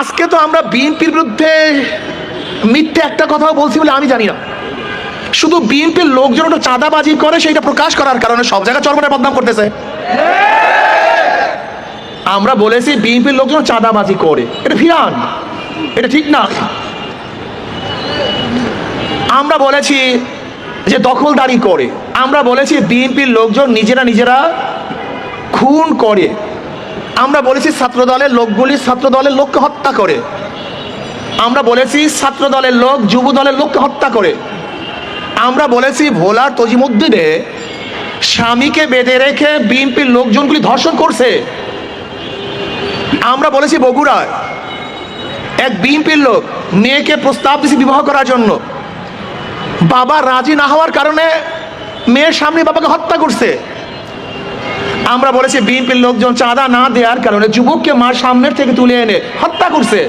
আজকে তো আমরা বিএনপির বিরুদ্ধে মিথ্যে একটা কথাও বলছি বলে আমি জানি না। শুধু বিএনপির লোকজন ওটা চাঁদাবাজি করে সেইটা প্রকাশ করার কারণে সব জায়গায় চরমনে বদনাম করতেছে। আমরা বলেছি বিএনপির লোকজন চাঁদাবাজি করে। এটা ফিরান এটা ঠিক না। আমরা বলেছি যে দখলদারি করে। আমরা বলেছি বিএনপির লোকজন নিজেরা নিজেরা খুন করে। আমরা বলেছি ছাত্র দলের লোকগুলি ছাত্র দলের লোককে হত্যা করে। আমরা বলেছি ছাত্র দলের লোক যুব দলের লোককে হত্যা করে। আমরা বলেছি ভোলার তজিমুদ্দিনে স্বামীকে বেঁধে রেখে বিএনপির লোকজনগুলি ধর্ষণ করছে। আমরা বলেছি বগুড়ায় এক বিএনপির লোক মেয়েকে প্রস্তাব দিয়েছে বিবাহ করার জন্য। বাবা রাজি না হওয়ার কারণে মেয়ের সামনে বাবাকে হত্যা করছে। আমরা বলেছি বিএনপির লোকজন চাঁদা না দেওয়ার কারণে যুবককে মার সামনের থেকে তুলে এনে হত্যা করছে।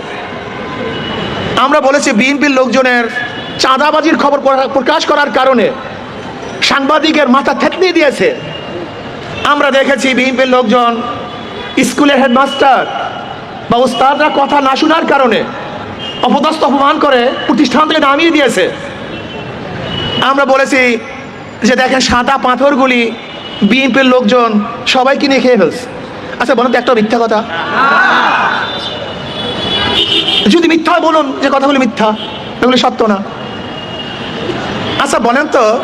আমরা বলেছি বিএনপির লোকজনের চাঁদাবাজির খবর প্রকাশ করার কারণে সাংবাদিকের মাথা থেতলে দিয়েছে। আমরা দেখেছি বিএনপির লোকজন স্কুলের হেডমাস্টার বা ওস্তাদরা কথা না শোনার কারণে অপদস্থ অপমান করে প্রতিষ্ঠান থেকে নামিয়ে দিয়েছে। আমরা বলেছি যে দেখেন সাদা পাথরগুলি বিএনপির লোকজন সবাই কিনে খেয়ে ফেলছে। আচ্ছা বলুন তো একটা মিথ্যা কথা। যদি মিথ্যা বলুন, যে কথাগুলি মিথ্যা, এগুলি সত্য না। আচ্ছা বলেন তো,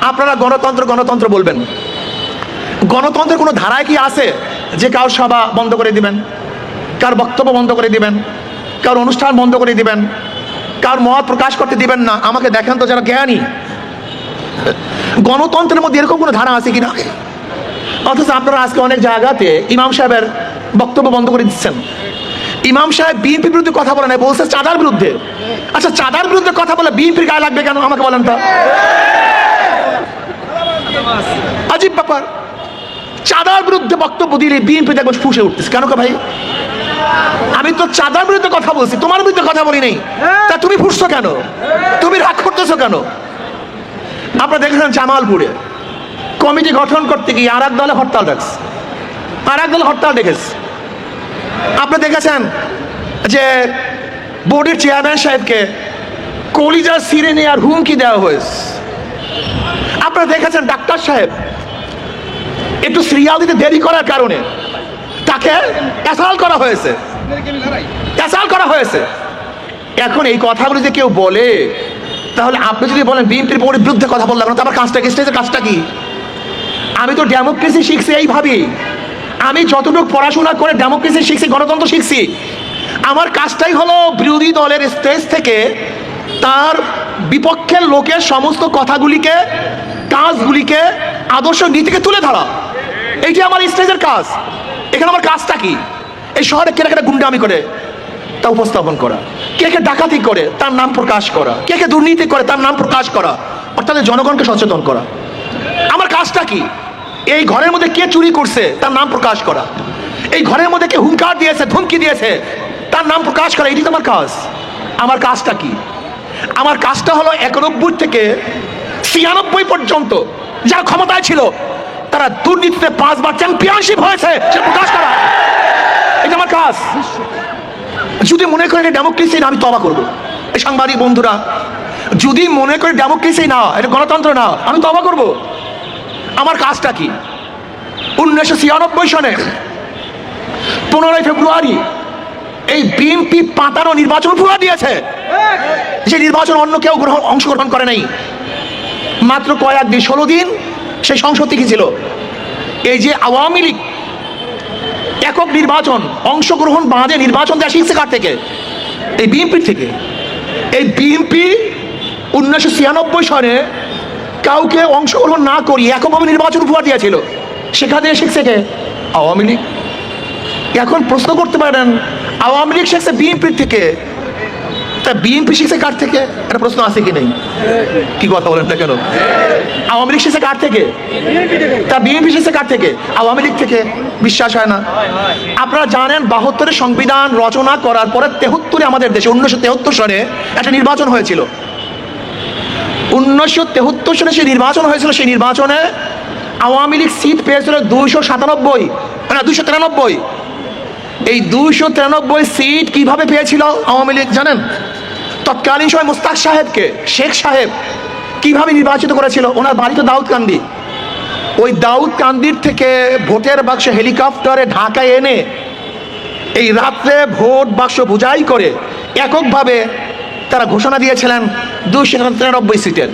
আপনারা গণতন্ত্র গণতন্ত্র বলবেন। গণতন্ত্রের কোনো ধারায় কি আছে যে কার সভা বন্ধ করে দিবেন? কার বক্তব্য বন্ধ করে দিবেন? কার অনুষ্ঠান বন্ধ করে দিবেন? কার মত প্রকাশ করতে দিবেন না? আমাকে দেখেন তো যারা জ্ঞানী। গণতন্ত্রের মধ্যে এরকম কোনো ধারা আছে কিনা? অথচ আপনারা আজকে অনেক জায়গাতে ইমাম সাহেবের বক্তব্য বন্ধ করে দিচ্ছেন। ইমাম সাহেব বিএনপির বিরুদ্ধে কথা বলে নাই, বলছে চাঁদার বিরুদ্ধে। আচ্ছা চাঁদার বিরুদ্ধে কথা বলে বিএনপির গায়ে লাগবে কেন? আমাকে বলেন তো। আজীব ব্যাপার। চাঁদার বিরুদ্ধে বক্তব্য দিলে বিএনপি দেখব ফুসে উঠতেছে। কেন কে ভাই? আমি তো চাঁদার বিরুদ্ধে কথা বলছি, তোমার বিরুদ্ধে কথা বলি নেই। তা তুমি ফুসছো কেন? তুমি রাগ করতেছো কেন? আপনারা দেখেছেন জামালপুরে। কমিটি গঠন করতে গিয়ে আর এক দলে হরতাল ডাকছে। আর এক দলে হরতাল ডেকেছে। আপনি দেখেছেন যে বোর্ডের চেয়ারম্যান সাহেবকে কলিজা সিরে নেওয়ার হুমকি দেওয়া হয়েছে। আপনারা দেখেছেন ডাক্তার সাহেব একটু সিরিয়াল দিতে দেরি করার কারণে তাকে অ্যাসাল করা হয়েছে। অ্যাসাল করা হয়েছে। এখন এই কথাগুলো যে কেউ বলে তাহলে আপনি যদি বলেন বিএনপির বিরুদ্ধে কথা বললাম না আমার কাজটা কি? স্টেজের কাজটা কি? আমি তো ডেমোক্রেসি শিখছি এইভাবেই। আমি যতটুকু পড়াশোনা করে ডেমোক্রেসি শিখছি, গণতন্ত্র শিখছি। আমার কাজটাই হলো বিরোধী দলের স্টেজ থেকে তার বিপক্ষের লোকের সমস্ত কথাগুলিকে, কাজগুলিকে, আদর্শ নীতিকে তুলে ধরা। এইটি আমার স্টেজের কাজ। এখানে আমার কাজটা কি? এই শহরে কেনা কেনা গুন্ডামি করে তা উপস্থাপন করা। কে কে ডাকাতি করে তার নাম প্রকাশ করা? কে কে দুর্নীতি করে তার নাম প্রকাশ করা? অর্থাৎ জনগণকে সচেতন করা। আমার কাজটা কি? এই ঘরের মধ্যে কে চুরি করছে তার নাম প্রকাশ করা। এই ঘরের মধ্যে কে হুঙ্কার দিয়েছে, ধমকি দিয়েছে তার নাম প্রকাশ করা, এটি তো আমার কাজ। আমার কাজটা কি? আমার কাজটা হলো একানব্বই থেকে ছিয়ানব্বই পর্যন্ত যারা ক্ষমতায় ছিল, তারা দুর্নীতিতে পাঁচবার চ্যাম্পিয়নশিপ হয়েছে, সেটা প্রকাশ করা। এটা আমার কাজ। যদি মনে করেন এটা ডেমোক্রেসি না আমি তবা করব। সাংবাদিক বন্ধুরা, যদি মনে করে ডেমোক্রেসি না, এটা গণতন্ত্র না, আমি তবা করব। আমার কাজটা কি? উনিশশো ছিয়ানব্বই সনে পনেরোই ফেব্রুয়ারি এই বিএনপি পাতানো নির্বাচন উপহার দিয়েছে। যে নির্বাচন অন্য কেউ গ্রহণ অংশগ্রহণ করে নাই। মাত্র কয়েক দিন, ষোলো দিন, সেই সংসদ থেকে ছিল? এই যে আওয়ামী লীগ একক নির্বাচন, অংশগ্রহণ বাঁধে নির্বাচন দেয় শিখছে কার থেকে। এই বিএনপির থেকে। এই বিএনপি উনিশশো ছিয়ানব্বই সনে কাউকে অংশগ্রহণ না করি এককভাবে নির্বাচন উপহার দিয়েছিল। সেখানে শিখছে কে আওয়ামী লীগ। এখন প্রশ্ন করতে পারেন, আওয়ামী লীগ শিখছে বিএনপির থেকে তা বিএনপি শিখছে কার থেকে? একটা প্রশ্ন আছে কি নেই? কি কথা বলেন না কেন? আওয়ামী লীগ শিখছে কার থেকে? তা বিএনপি শিখছে কার থেকে? আওয়ামী লীগ থেকে। বিশ্বাস হয় না। আপনারা জানেন বাহাত্তরের সংবিধান রচনা করার পরে তেহত্তরে আমাদের দেশে উনিশশো তেহত্তর সনে একটা নির্বাচন হয়েছিল। উনিশশো তেহত্তর সনে যে নির্বাচন হয়েছিল, সেই নির্বাচনে আওয়ামী লীগ সিট পেয়েছিল দুইশো সাতানব্বই না দুইশো তিরানব্বই। এই দুইশো তিরানব্বই সিট কীভাবে পেয়েছিল আওয়ামী লীগ, জানেন? তৎকালীন সময় মুস্তাক সাহেবকে, শেখ সাহেব কীভাবে নির্বাচিত করেছিল? ওনার বাড়ি তো দাউদ কান্দি। ওই দাউদ কান্দির থেকে ভোটের বাক্স হেলিকপ্টারে ঢাকায় এনে এই রাত্রে ভোট বাক্স বোঝাই করে এককভাবে তারা ঘোষণা দিয়েছিলেন দুশো তিরানব্বই সিটের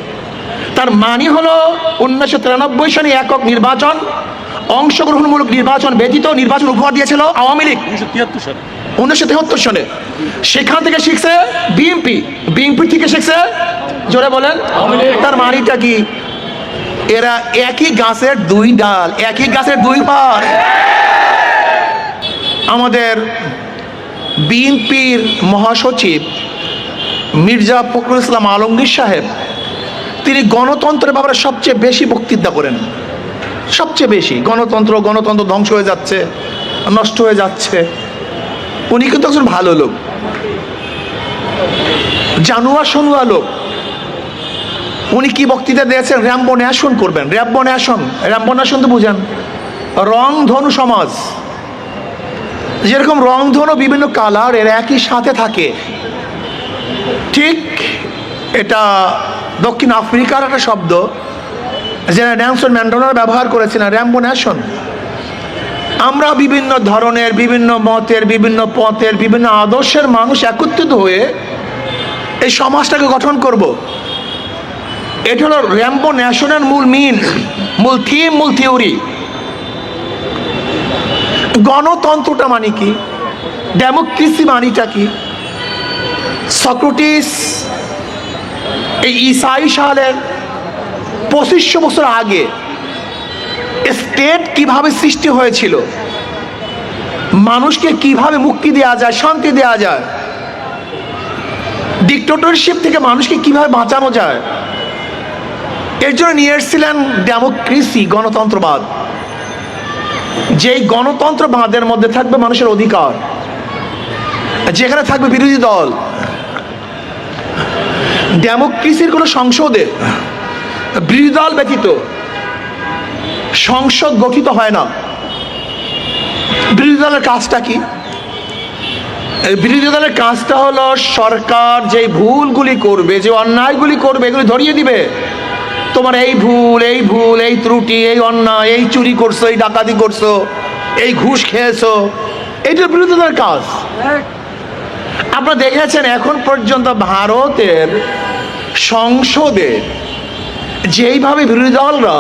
তার মানে হলো উনিশশো তিরানব্বই সনে একক নির্বাচন অংশগ্রহণমূলক নির্বাচন ব্যতীত নির্বাচন উপহার দিয়েছিল আওয়ামী লীগ। উনিশশো সালে। তেহত্তর সনে সেখান থেকে শিখছে বিএনপি। বিএনপি থেকে শিখছে জোরে বলেন তার মানিটা কি? এরা একই গাছের দুই ডাল একই গাছের দুই পার আমাদের বিএনপির মহাসচিব মির্জা ফখরুল ইসলাম আলমগীর সাহেব তিনি গণতন্ত্রের ব্যাপারে সবচেয়ে বেশি বক্তৃতা করেন। সবচেয়ে বেশি। গণতন্ত্র গণতন্ত্র ধ্বংস হয়ে যাচ্ছে, নষ্ট হয়ে যাচ্ছে। উনি কিন্তু একজন ভালো লোক। জানুয়া সনুয়া লোক। উনি কি বক্তৃতা দিয়েছেন? র্যাম্বো ন্যাশন করবেন। র্যাম্বো ন্যাশন র্যাম্বো ন্যাশন তো বুঝেন। রং ধনু সমাজ। যেরকম রং ধনু বিভিন্ন কালার, এর একই সাথে থাকে। ঠিক এটা দক্ষিণ আফ্রিকার একটা শব্দ। যেটা ন্যানসন ব্যবহার করেছেন র্যাম্বো ন্যাশন আমরা বিভিন্ন ধরনের, বিভিন্ন মতের, বিভিন্ন পথের, বিভিন্ন আদর্শের মানুষ একত্রিত হয়ে এই সমাজটাকে গঠন করব। এটা হলো র্যাম্বো ন্যাশনের মূল মিন মূল থিম মূল থিওরি গণতন্ত্রটা মানে কি? ডেমোক্রেসি মানিটা কি? সক্রেটিস এই ইসাই সালের পঁচিশশো বছর আগে স্টেট কীভাবে সৃষ্টি হয়েছিল? মানুষকে কীভাবে মুক্তি দেওয়া যায়, শান্তি দেওয়া যায়? ডিক্টেটরশিপ থেকে মানুষকে কীভাবে বাঁচানো যায়? এর জন্য নিয়ে এসেছিলেন ডেমোক্রেসি গণতন্ত্রবাদ। যেই গণতন্ত্রবাদের মধ্যে থাকবে মানুষের অধিকার। যেখানে থাকবে বিরোধী দল। ডেমোক্রেসির কোনো সংসদে বিরোধী দল ব্যতীত সংসদ গঠিত হয় না। বিরোধী দলের কাজটা কি? বিরোধী দলের কাজটা হলো সরকার যে ভুলগুলি করবে, যে অন্যায়গুলি করবে, এগুলি ধরিয়ে দিবে। তোমার এই ভুল এই ভুল, এই ত্রুটি, এই অন্যায়, এই চুরি করছ, এই ডাকাতি করছ, এই ঘুষ খেয়েছো, এইটা বিরোধী দলের কাজ। আপনারা দেখেছেন এখন পর্যন্ত ভারতের সংসদে যেইভাবে বিরোধী দলরা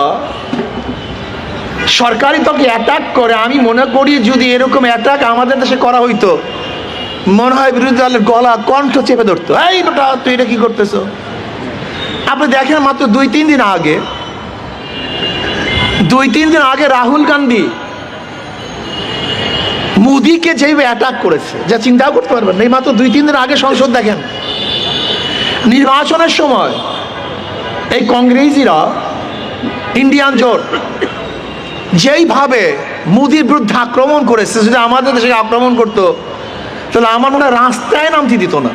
সরকারি দলকে অ্যাটাক করে, আমি মনে করি যদি এরকম অ্যাটাক আমাদের দেশে করা হইতো, মনে হয় বিরোধী দলের গলা কণ্ঠ চেপে ধরতো। এই বেটা, তুই এটা কি করতেছ? আপনি দেখেন মাত্র দুই, তিন দিন আগে, দুই, তিন দিন আগে রাহুল গান্ধী মোদিকে যেভাবে অ্যাটাক করেছে, যা চিন্তাও করতে পারবেন না। এই মাত্র দুই, তিন দিন আগে সংসদ দেখেন, নির্বাচনের সময় এই কংগ্রেসিরা ইন্ডিয়ান জোট, যেইভাবে মোদির বিরুদ্ধে আক্রমণ করেছে, যদি আমাদের দেশে আক্রমণ করতো, তাহলে আমার মনে হয় রাস্তায় নামতে দিত না।